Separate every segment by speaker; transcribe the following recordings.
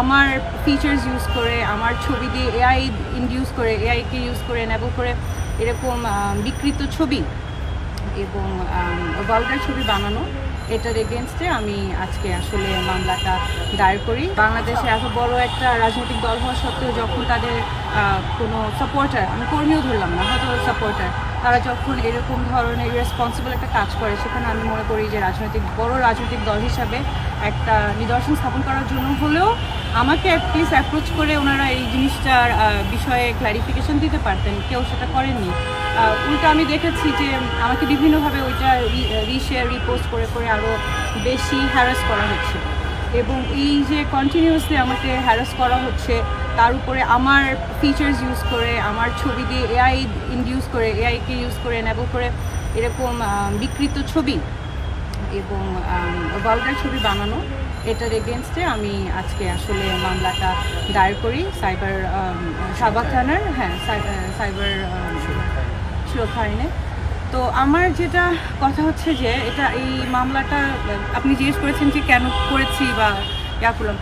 Speaker 1: আমার features use করে, আমার ছবি দিয়ে এআই ইনডিউস করে এআইকে ইউজ করে এনেবল করে এরকম বিকৃত ছবি এবং ভালগার ছবি বানানো, এটার এগেনস্টে আমি আজকে আসলে মামলাটা দায়ের করি। বাংলাদেশে এত বড় একটা রাজনৈতিক দল হওয়া সত্ত্বেও যখন তাদের কোনো সাপোর্টার আমি কর্মীও ধরলাম না, হয়তো সাপোর্টার তারা যখন এরকম ধরনের রেসপন্সিবল একটা কাজ করে, সেখানে আমি মনে করি যে রাজনৈতিক, বড় রাজনৈতিক দল হিসাবে একটা নিদর্শন স্থাপন করার জন্য হলেও আমাকে অ্যাটলিস্ট অ্যাপ্রোচ করে ওনারা এই জিনিসটার বিষয়ে ক্লারিফিকেশন দিতে পারতেন। কেউ সেটা করেননি। উল্টা আমি দেখেছি যে আমাকে বিভিন্নভাবে ওইটা রিশেয়ার রিপোস্ট করে করে আরও বেশি হ্যারাস করা হচ্ছে। এবং এই যে কন্টিনিউসলি আমাকে হ্যারাস করা হচ্ছে তার উপরে আমার ফিচার্স ইউজ করে আমার ছবি দিয়ে এআই ইনডিউস করে এআইকে ইউজ করে এনেবল করে এরকম বিকৃত ছবি এবং ভালগার ছবি বানানো এটার এগেনস্টে আমি আজকে আসলে মামলাটা দায়ের করি। সাইবার শাহবাগ থানার হ্যাঁ সাইবার সুরক্ষা আইনে। তো আমার যেটা কথা হচ্ছে যে এটা এই মামলাটা, আপনি জিজ্ঞেস করেছেন যে কেন করেছি বা ইয়া করলাম।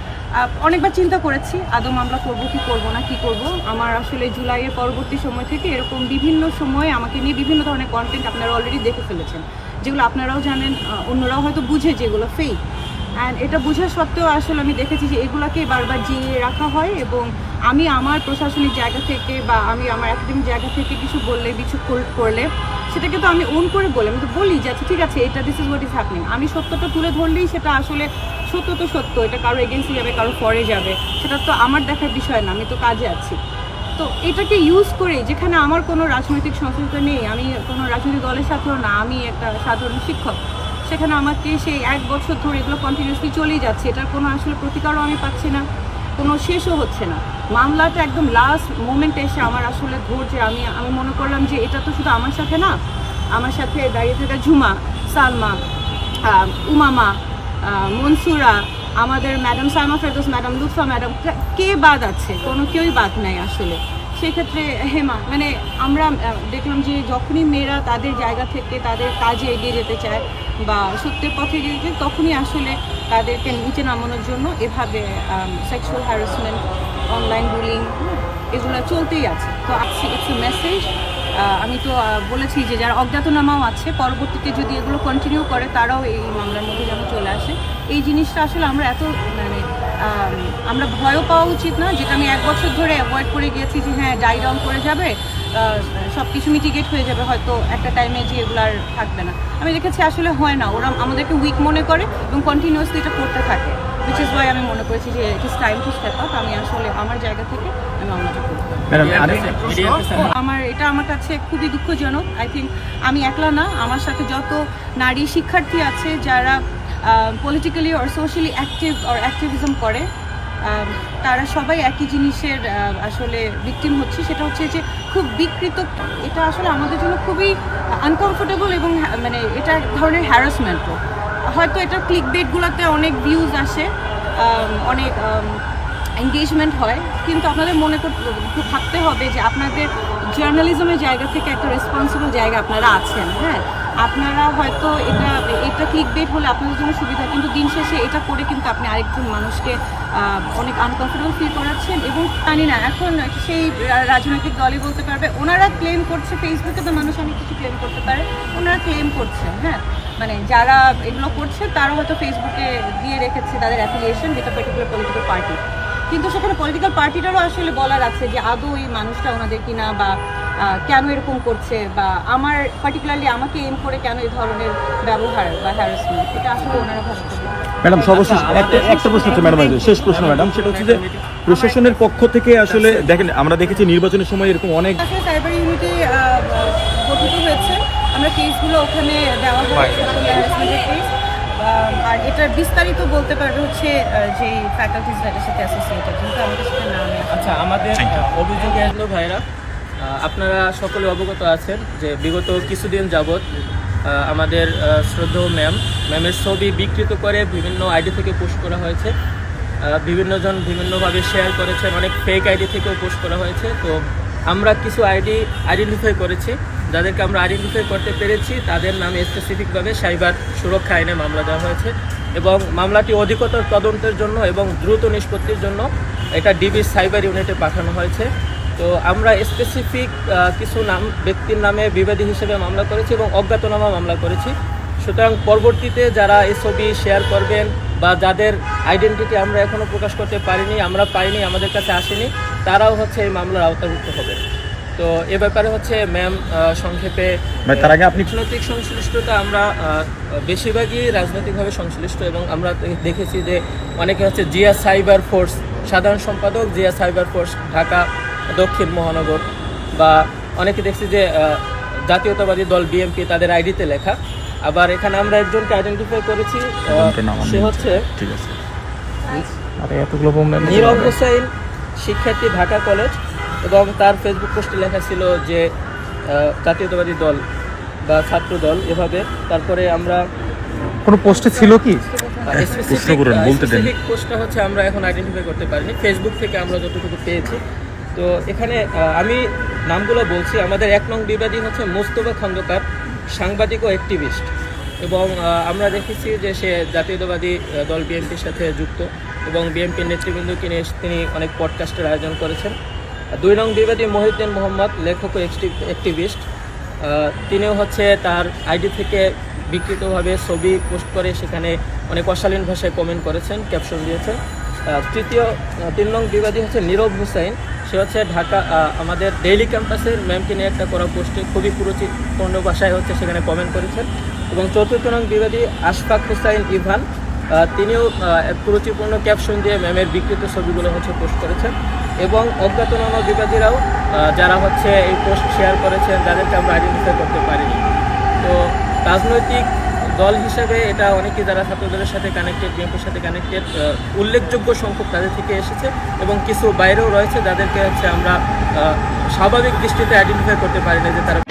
Speaker 1: অনেকবার চিন্তা করেছি, আদৌ মামলা করব, কি করব না, কি করব। আমার আসলে জুলাইয়ের পরবর্তী সময় থেকে এরকম বিভিন্ন সময়ে আমাকে নিয়ে বিভিন্ন ধরনের কন্টেন্ট আপনারা অলরেডি দেখে ফেলেছেন, যেগুলো আপনারাও জানেন অন্যরাও হয়তো বুঝে যেগুলো ফেক অ্যান্ড এটা বোঝা সত্ত্বেও আসলে আমি দেখেছি যে এগুলাকে বারবার জিয়ে রাখা হয় এবং আমি আমার প্রশাসনিক জায়গা থেকে বা আমি আমার একাডেমিক জায়গা থেকে কিছু বললে, কিছু কর- করলে সেটাকে তো আমি ওন করে বলি আমি তো বলি যে আচ্ছা ঠিক আছে, এটা this is what is happening আমি সত্যটা তুলে ধরলেই সেটা আসলে সত্য তো সত্য। এটা কারও এগেন্সে যাবে, কারও পরে যাবে। সেটা তো আমার দেখার বিষয় না, আমি তো কাজে আছি। তো এটাকে ইউজ করে যেখানে আমার কোনো রাজনৈতিক সংশ্লিষ্ট নেই, আমি কোনো রাজনৈতিক দলের সাথেও না, আমি একটা সাধারণ শিক্ষক। সেখানে আমাকে সেই এক বছর ধরে এগুলো কন্টিনিউসলি চলেই যাচ্ছে। এটার কোনো আসলে প্রতিকারও আমি পাচ্ছি না। কোনো শেষও হচ্ছে না। মামলাটা একদম লাস্ট মোমেন্টে এসে আমার আসলে ধরছে আমি আমি মনে করলাম যে এটা তো শুধু আমার সাথে না, আমার সাথে দাঁড়িয়ে থাকা ঝুমা, সালমা উমামা মনসুরা আমাদের madam Salma Ferdous, madam Lutfa, madam কে বাদ আছে? কোনো কেউই বাদ নাই আসলে। সেক্ষেত্রে হেমা মানে আমরা দেখলাম যে যখনই মেয়েরা তাদের জায়গা থেকে তাদের কাজে এগিয়ে যেতে চায় বা সত্যের পথে এগিয়ে যেতে তখনই আসলে তাদেরকে নিচে নামানোর জন্য এভাবে সেক্সুয়াল হ্যারাসমেন্ট অনলাইন বুলিং এগুলো চলতেই আছে। তো আজকে ইটস মেসেজ আমি তো বলেছি যে যারা অজ্ঞাতনামাও আছে, পরবর্তীতে যদি এগুলো কন্টিনিউ করে, তারাও এই মামলার মধ্যে যেন চলে আসে। এই জিনিসটা আসলে আমরা এত মানে আমরা ভয়ও পাওয়া উচিত না, যেটা আমি এক বছর ধরে অ্যাভয়েড করে গিয়েছি যে হ্যাঁ ডাই ডাউন করে যাবে সব কিছু মিটিগেট হয়ে যাবে, হয়তো একটা টাইমে যে এগুলো আর থাকবে না। আমি দেখেছি আসলে হয় না, ওরা আমাদেরকে উইক মনে করে এবং কন্টিনিউয়াসলি এটা করতে থাকে। উইচ ইজ ওয়াই আমি মনে করেছি যে it is time to step up আমি আসলে আমার জায়গা থেকে আমি মামলাটা করব। আমার এটা আমার কাছে খুবই দুঃখজনক। আই থিঙ্ক আমি একলা না আমার সাথে যত নারী শিক্ষার্থী আছে যারা politically or socially active or activism করে তারা সবাই একই জিনিসের আসলে ভিকটিম হচ্ছে। সেটা হচ্ছে যে খুব বিকৃত এটা আসলে আমাদের জন্য খুবই আনকমফোর্টেবল এবং হ্যা- মানে এটা এক ধরনের হ্যারাসমেন্টও হয়তো এটা ক্লিক বেটগুলোতে অনেক ভিউজ আসে অনেক এঙ্গেজমেন্ট হয়। কিন্তু আপনাদের মনে করতে ভাবতে হবে যে আপনাদের জার্নালিজমের জায়গা থেকে একটা রেসপন্সিবল জায়গা আপনারা আছেন হ্যাঁ? আপনারা হয়তো এটা এটা ক্লিক বেট হলে আপনাদের জন্য সুবিধা, কিন্তু দিন শেষে এটা করে কিন্তু আপনি আরেকজন মানুষকে অনেক আনকমফোর্টেবল ফিল করাচ্ছেন এবং জানি না, এখন সেই রাজনৈতিক দলই বলতে পারবে, ওনারা ক্লেম করছে ফেসবুকে তো মানুষ অনেক কিছু ক্লেম করতে পারে, ওনারা ক্লেম করছে হ্যাঁ? মানে যারা এগুলো করছে তারা হয়তো ফেসবুকে দিয়ে রেখেছে তাদের অ্যাফিলিয়েশন যেটা পার্টিকুলার পলিটিক্যাল পার্টি কিন্তু সেখানে পলিটিক্যাল পার্টিটারও আসলে বলার আছে যে আদৌ এই মানুষটা ওনাদের কিনা বা কেন এরকম করছে বা আমার পার্টিকুলারলি আমাকে এম করে কেন এই ধরনের ব্যবহার বা হ্যারাসমেন্ট এটা আসলে ওনারা ভাবতে
Speaker 2: ম্যাডাম সর্বশেষ একটা একটা প্রশ্ন হচ্ছে ম্যাডাম শেষ প্রশ্ন ম্যাডাম সেটা হচ্ছে যে প্রশাসনের পক্ষ থেকে আসলে দেখেন আমরা দেখেছি নির্বাচনের সময় এরকম অনেক
Speaker 1: আসলে সাইবার ইউনিটি গঠিত হয়েছে। আমরা কেসগুলো ওখানে দেওয়া হয় কেস আর এটার বিস্তারিত বলতে পারবে হচ্ছে যে ফ্যাকাল্টিস যাদের সাথে অ্যাসোসিয়েটেড কিন্তু আমাদের সাথে নাম
Speaker 3: আচ্ছা আমাদের অভিযোগে আসলো ভাইরা আপনারা সকলে অবগত আছেন যে বিগত কিছুদিন যাবৎ আমাদের আহ, শ্রদ্ধেয় ম্যাম ম্যামের ছবি বিকৃত করে বিভিন্ন আইডি থেকে পোস্ট করা হয়েছে। বিভিন্নজন বিভিন্নভাবে শেয়ার করেছেন অনেক ফেক আইডি থেকেও পোস্ট করা হয়েছে। তো আমরা কিছু আইডি আইডেন্টিফাই করেছি। যাদেরকে আমরা আইডেন্টিফাই করতে পেরেছি, তাদের নামে স্পেসিফিকভাবে সাইবার সুরক্ষা আইনে মামলা দেওয়া হয়েছে এবং মামলাটি অধিকতর তদন্তের জন্য এবং দ্রুত নিষ্পত্তির জন্য এটা ডিবি সাইবার ইউনিটে পাঠানো হয়েছে। তো আমরা স্পেসিফিক কিছু নাম, ব্যক্তির নামে বিবাদী হিসেবে মামলা করেছি এবং অজ্ঞাতনামা মামলা করেছি। সুতরাং পরবর্তীতে যারা এই ছবি শেয়ার করবেন বা যাদের আইডেন্টিটি আমরা এখনও প্রকাশ করতে পারিনি, আমরা পাইনি, আমাদের কাছে আসেনি, তারাও হচ্ছে এই মামলার আওতাভুক্ত হবে। তো এ ব্যাপারে হচ্ছে ম্যাম সংক্ষেপে
Speaker 2: তার আগে আপনি-
Speaker 3: রাজনৈতিক সংশ্লিষ্টতা আমরা বেশিরভাগই রাজনৈতিকভাবে সংশ্লিষ্ট এবং আমরা দেখেছি যে অনেকে হচ্ছে জিয়া সাইবার ফোর্স সাধারণ সম্পাদক জিয়া সাইবার ফোর্স ঢাকা দক্ষিণ মহানগর বা অনেকে দেখছি যে জাতীয়তাবাদী দল বিএনপি তাদের আইডিতে লেখা। আবার এখানে আমরা একজনকে আইডেন্টিফাই করেছি সে হচ্ছে
Speaker 2: ঠিক আছে।
Speaker 4: বোম
Speaker 3: নীরব হোসেন শিক্ষার্থী ঢাকা কলেজ। এবং তার ফেসবুক পোস্টে লেখা ছিল যে জাতীয়তাবাদী দল বা ছাত্র দল এভাবে। তারপরে আমরা
Speaker 4: কোনো পোস্টে ছিল কি?
Speaker 2: প্রশ্ন করেন, বলতে দেন।
Speaker 3: পোস্টটা হচ্ছে আমরা এখন আইডেন্টিফাই করতে পারিনি। ফেসবুক থেকে আমরা যতটুকু পেয়েছি। তো এখানে আমি নামগুলো বলছি। আমাদের এক নং বিবাদী হচ্ছে মোস্তফা খন্দকার সাংবাদিক ও অ্যাক্টিভিস্ট এবং আমরা দেখেছি যে সে জাতীয়তাবাদী দল বিএনপির সাথে যুক্ত। এবং বিএনপির নেতৃবৃন্দকে নিয়ে তিনি অনেক পডকাস্টের আয়োজন করেছেন। দুই নং বিবাদী মহিউদ্দিন মোহাম্মদ, লেখক অ্যাক্টিভিস্ট তিনিও হচ্ছে তার আইডি থেকে বিকৃতভাবে ছবি পোস্ট করে সেখানে অনেক অশালীন ভাষায় কমেন্ট করেছেন ক্যাপশন দিয়েছেন তৃতীয় তিন নং বিবাদী হচ্ছে নীরব হুসাইন। সে হচ্ছে ঢাকা আমাদের ডেইলি ক্যাম্পাসের ম্যামকে নিয়ে একটা করা পোস্টে খুবই কুরুচিপূর্ণ ভাষায় হচ্ছে সেখানে কমেন্ট করেছেন। এবং চতুর্থ নং বিবাদী আশফাক হুসাইন ইভান। তিনিও কুরুচিপূর্ণ ক্যাপশন দিয়ে ম্যামের বিকৃত ছবিগুলো হচ্ছে পোস্ট করেছেন। এবং অজ্ঞাতনামা বিবাদীরাও যারা হচ্ছে এই পোস্ট শেয়ার করেছেন, তাদেরকে আমরা আইডেন্টিফাই করতে পারিনি। তো রাজনৈতিক দল হিসেবে এটা অনেকে যারা ছাত্রদলের সাথে কানেক্টেড বিএনপির সাথে কানেক্টেড উল্লেখযোগ্য সংখ্যক তাদের থেকে এসেছে এবং কিছু বাইরেও রয়েছে যাদেরকে হচ্ছে আমরা স্বাভাবিক দৃষ্টিতে আইডেন্টিফাই করতে পারি না যে তারা